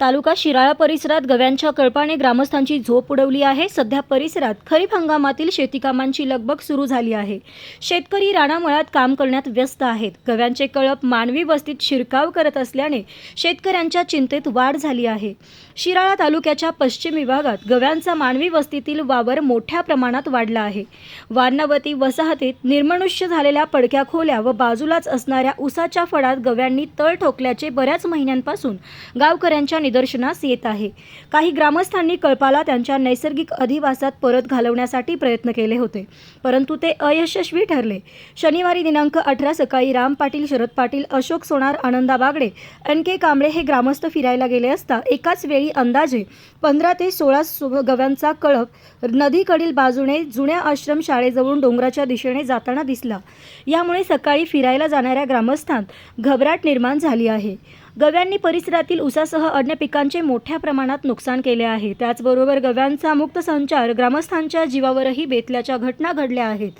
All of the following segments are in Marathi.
तालुका शिराळा परिसरात गव्यांच्या कळपाने ग्रामस्थांची झोप उडवली आहे. सध्या परिसरात खरीप हंगामातील शेतीकामांची लगबग सुरू झाली आहे. शेतकरी राणामळात काम करण्यात व्यस्त आहेत. गव्यांचे कळप मानवी वस्तीत शिरकाव करत असल्याने शेतकऱ्यांच्या चिंतेत वाढ झाली आहे. शिराळा तालुक्याच्या पश्चिम विभागात गव्यांचा मानवी वस्तीतील वावर मोठ्या प्रमाणात वाढला आहे. वारणावती वसाहतीत निर्मनुष्य झालेल्या पडक्या खोल्या व बाजूलाच असणाऱ्या उसाच्या फडात गव्यांनी तळ ठोकल्याचे बऱ्याच महिन्यांपासून गावकऱ्यांच्या निदर्शनास येत आहे. काही ग्रामस्थांनी कळपाला त्यांच्या नैसर्गिक अधिवासात परत घालवण्यासाठी प्रयत्न केले होते. परंतु ते अयशस्वी ठरले. शनिवारी दिनांक अठरा सकाळी राम पाटील शरद पाटील अशोक सोनार आनंदा बागडे एन के कांबळे हे ग्रामस्थ फिरायला गेले असता एकाच वेळी अंदाजे पंधरा ते सोळा गव्यांचा कळप नदीकडील बाजूने जुन्या आश्रम शाळेजवळून डोंगराच्या दिशेने जाताना दिसला. यामुळे सकाळी फिरायला जाणाऱ्या ग्रामस्थांत घबराट निर्माण झाली आहे. गव्यांनी परिसरातील ऊसासह अन्य पिकांचे मोठ्या प्रमाणात नुकसान केले आहे. त्याचबरोबर गव्यांचा मुक्त संचार ग्रामस्थांच्या जीवावरही बेतल्याच्या घटना घडल्या आहेत.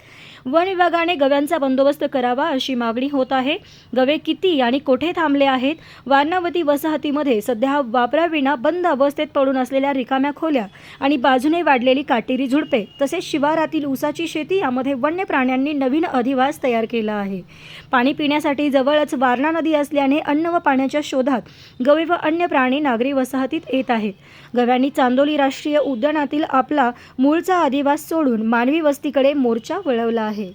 वन विभागाने गव्यांचा बंदोबस्त करावा अशी मागणी होत आहे. गवे किती आणि कोठे थांबले आहेत? वारणावती वसाहतीमध्ये सध्या वापराविना बंद अवस्थेत पडून असलेल्या रिकाम्या खोल्या आणि बाजूने वाढलेली काटेरी झुडपे तसेच शिवारातील ऊसाची शेती यामध्ये वन्य प्राण्यांनी नवीन अधिवास तयार केला आहे. पाणी पिण्यासाठी जवळच वारणा नदी असल्याने अन्न व पाण्याच्या शोधात गवे व अन्य प्राणी नागरी वसाहतीत येत आहेत. गव्यांनी चांदोली राष्ट्रीय उद्यानातील आपला मूळचा अधिवास सोडून मानवी वस्तीकडे मोर्चा वळवला आहे.